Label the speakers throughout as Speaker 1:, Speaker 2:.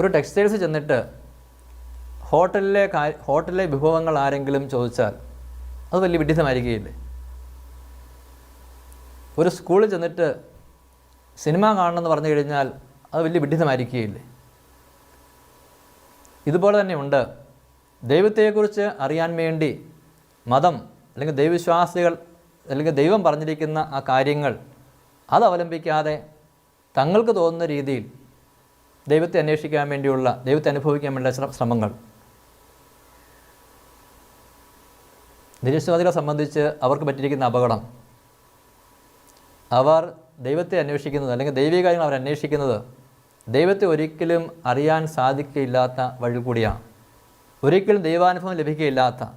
Speaker 1: ഒരു ടെക്സ്റ്റൈൽസ് ചെന്നിട്ട് ഹോട്ടലിലെ ഹോട്ടലിലെ വിഭവങ്ങൾ ആരെങ്കിലും ചോദിച്ചാൽ അത് വലിയ വിഡിതമായിരിക്കുകയില്ലേ? ഒരു സ്കൂളിൽ ചെന്നിട്ട് സിനിമ കാണണമെന്ന് പറഞ്ഞു കഴിഞ്ഞാൽ അത് വലിയ വിഡിതമായിരിക്കുകയില്ലേ? ഇതുപോലെ തന്നെയുണ്ട് ദൈവത്തെക്കുറിച്ച് അറിയാൻ വേണ്ടി മതം അല്ലെങ്കിൽ ദൈവവിശ്വാസികൾ അല്ലെങ്കിൽ ദൈവം പറഞ്ഞിരിക്കുന്ന ആ കാര്യങ്ങൾ അത് അവലംബിക്കാതെ തങ്ങൾക്ക് തോന്നുന്ന രീതിയിൽ ദൈവത്തെ അന്വേഷിക്കാൻ വേണ്ടിയുള്ള ദൈവത്തെ അനുഭവിക്കാൻ വേണ്ടിയുള്ള ശ്രമങ്ങൾ. നിരീശ്വരവാദികളെ സംബന്ധിച്ച് അവർക്ക് പറ്റിയിരിക്കുന്ന അപകടം. അവർ ദൈവത്തെ അന്വേഷിക്കുന്നത് അല്ലെങ്കിൽ ദൈവിക കാര്യങ്ങൾ അവർ അന്വേഷിക്കുന്നത് ദൈവത്തെ ഒരിക്കലും അറിയാൻ സാധിക്കില്ലാത്ത വഴി കൂടിയാണ്. ഒരിക്കലും ദൈവാനുഭവം ലഭിക്കുകയില്ലാത്ത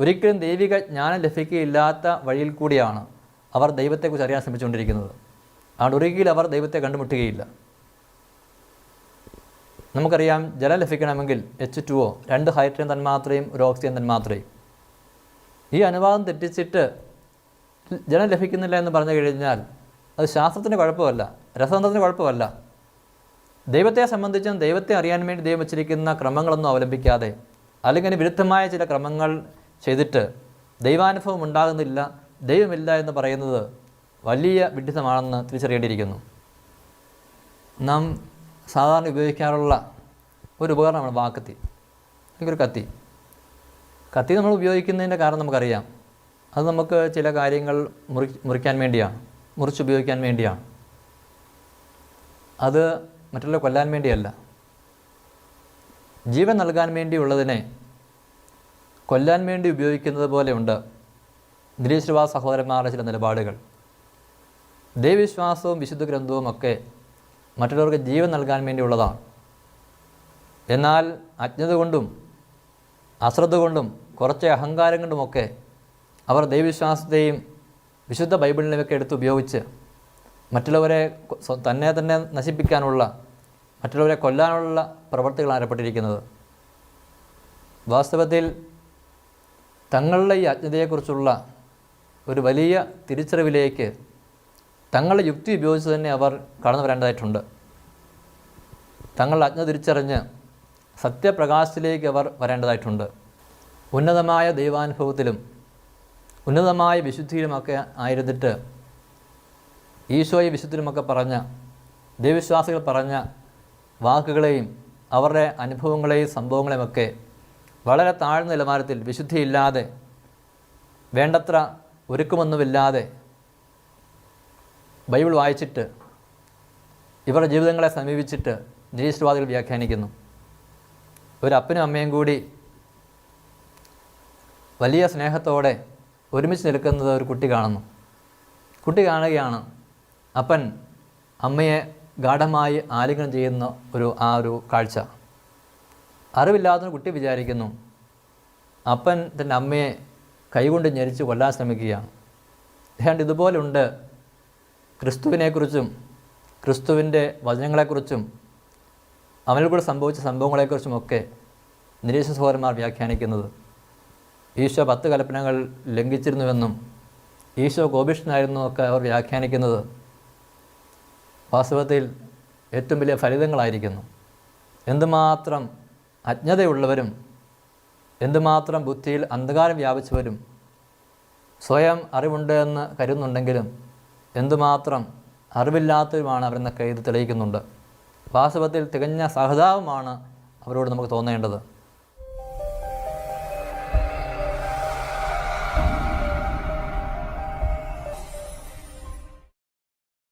Speaker 1: ഒരിക്കലും ദൈവിക ജ്ഞാനം ലഭിക്കുകയില്ലാത്ത വഴിയിൽ കൂടിയാണ് അവർ ദൈവത്തെക്കുറിച്ച് അറിയാൻ ശ്രമിച്ചുകൊണ്ടിരിക്കുന്നത്. അതുകൊണ്ട് ഒരിക്കലും അവർ ദൈവത്തെ കണ്ടുമുട്ടുകയില്ല. നമുക്കറിയാം ജലം ലഭിക്കണമെങ്കിൽ എച്ച് ടു ഒ രണ്ട് ഹൈഡ്രജൻ തന്മാത്രയും ഒരു ഓക്സിജൻ തന്മാത്രയും. ഈ അനുവാദം തെറ്റിച്ചിട്ട് ജലം ലഭിക്കുന്നില്ല എന്ന് പറഞ്ഞു കഴിഞ്ഞാൽ അത് ശാസ്ത്രത്തിന്റെ കുഴപ്പമല്ല രസതന്ത്രത്തിന്റെ കുഴപ്പമല്ല. ദൈവത്തെ സംബന്ധിച്ചും ദൈവത്തെ അറിയാൻ വേണ്ടി ദൈവം വച്ചിരിക്കുന്ന ക്രമങ്ങളൊന്നും അവലംബിക്കാതെ അല്ലെങ്കിൽ വിരുദ്ധമായ ചില ക്രമങ്ങൾ ചെയ്തിട്ട് ദൈവാനുഭവം ഉണ്ടാകുന്നില്ല ദൈവമില്ല എന്ന് പറയുന്നത് വലിയ വിഡിത്തമാണെന്ന് തിരിച്ചറിയേണ്ടിയിരിക്കുന്നു. നാം സാധാരണ ഉപയോഗിക്കാറുള്ള ഒരു ഉപകരണമാണ് വാക്കത്തി. അല്ലെങ്കിൽ ഒരു കത്തി. കത്തി നമ്മൾ ഉപയോഗിക്കുന്നതിന്റെ കാരണം നമുക്കറിയാം. അത് നമുക്ക് ചില കാര്യങ്ങൾ മുറി മുറിക്കാൻ വേണ്ടിയാണ് മുറിച്ചുപയോഗിക്കാൻ വേണ്ടിയാണ് അത് മറ്റുള്ള കൊല്ലാൻ വേണ്ടിയല്ല. ജീവൻ നൽകാൻ വേണ്ടിയുള്ളതിനെ കൊല്ലാൻ വേണ്ടി ഉപയോഗിക്കുന്നത് പോലെയുണ്ട് നിരീശ്വരവാദ സഹോദരന്മാരുടെ ചില നിലപാടുകൾ. ദൈവവിശ്വാസവും വിശുദ്ധ ഗ്രന്ഥവും ഒക്കെ മറ്റുള്ളവർക്ക് ജീവൻ നൽകാൻ വേണ്ടിയുള്ളതാണ്. എന്നാൽ അജ്ഞത കൊണ്ടും അശ്രദ്ധ കൊണ്ടും കുറച്ച് അഹങ്കാരം കൊണ്ടുമൊക്കെ അവർ ദൈവവിശ്വാസത്തെയും വിശുദ്ധ ബൈബിളിനെയൊക്കെ എടുത്ത് ഉപയോഗിച്ച് മറ്റുള്ളവരെ തന്നെ തന്നെ നശിപ്പിക്കാനുള്ള മറ്റുള്ളവരെ കൊല്ലാനുള്ള പ്രവർത്തികളാണ് ഏർപ്പെട്ടിരിക്കുന്നത്. വാസ്തവത്തിൽ തങ്ങളുടെ ഈ അജ്ഞതയെക്കുറിച്ചുള്ള ഒരു വലിയ തിരിച്ചറിവിലേക്ക് തങ്ങളുടെ യുക്തി ഉപയോഗിച്ച് തന്നെ അവർ കടന്നു വരേണ്ടതായിട്ടുണ്ട്. തങ്ങളുടെ അജ്ഞ തിരിച്ചറിഞ്ഞ് സത്യപ്രകാശത്തിലേക്ക് അവർ വരേണ്ടതായിട്ടുണ്ട്. ഉന്നതമായ ദൈവാനുഭവത്തിലും ഉന്നതമായ വിശുദ്ധിയിലുമൊക്കെ ആയിരുന്നിട്ട് ഈശോയെ വിശുദ്ധിയിലുമൊക്കെ പറഞ്ഞ ദൈവവിശ്വാസികൾ പറഞ്ഞ വാക്കുകളെയും അവരുടെ അനുഭവങ്ങളെയും സംഭവങ്ങളെയുമൊക്കെ വളരെ താഴ്ന്ന നിലവാരത്തിൽ വിശുദ്ധിയില്ലാതെ വേണ്ടത്ര ഒരുക്കമൊന്നുമില്ലാതെ ബൈബിൾ വായിച്ചിട്ട് ഇവരുടെ ജീവിതങ്ങളെ സമീപിച്ചിട്ട് നിരീശ്വരവാദികൾ വ്യാഖ്യാനിക്കുന്നു. ഒരു അപ്പനും അമ്മയും കൂടി വലിയ സ്നേഹത്തോടെ ഒരുമിച്ച് നിൽക്കുന്നത് ഒരു കുട്ടി കാണുന്നു. കുട്ടി കാണുകയാണ് അപ്പൻ അമ്മയെ ഗാഠമായി ആലിംഗനം ചെയ്യുന്ന ഒരു ആ ഒരു കാഴ്ച. അറിവില്ലാത്തൊരു കുട്ടി വിചാരിക്കുന്നു അപ്പൻ തന്റെ അമ്മയെ കൈകൊണ്ട് ഞെരിച്ച് കൊല്ലാൻ ശ്രമിക്കുകയാണ്. ഏതാണ്ട് ഇതുപോലുണ്ട് ക്രിസ്തുവിനെക്കുറിച്ചും ക്രിസ്തുവിന്റെ വചനങ്ങളെക്കുറിച്ചും അവനിൽ കൂടെ സംഭവിച്ച സംഭവങ്ങളെക്കുറിച്ചുമൊക്കെ നിരീശ്വര സഹോദരന്മാർ വ്യാഖ്യാനിക്കുന്നത്. ഈശോ പത്ത് കൽപ്പനകൾ ലംഘിച്ചിരുന്നുവെന്നും ഈശോ കോപിഷ്ഠനായിരുന്നു ഒക്കെ അവർ വ്യാഖ്യാനിക്കുന്നത്. വാസ്തവത്തിൽ ഏറ്റവും വലിയ ഫലിതങ്ങളായിരിക്കുന്നു. എന്തുമാത്രം അജ്ഞതയുള്ളവരും എന്തുമാത്രം ബുദ്ധിയിൽ അന്ധകാരം വ്യാപിച്ചവരും സ്വയം അറിവുണ്ട് എന്ന് കരുതുന്നുണ്ടെങ്കിലും എന്തുമാത്രം അറിവില്ലാത്തവരുമാണ് അവരെന്നൊക്കെ ഇത് തെളിയിക്കുന്നുണ്ട്. വാസ്തവത്തിൽ തികഞ്ഞ സഹതാപമാണ് അവരോട് നമുക്ക് തോന്നേണ്ടത്.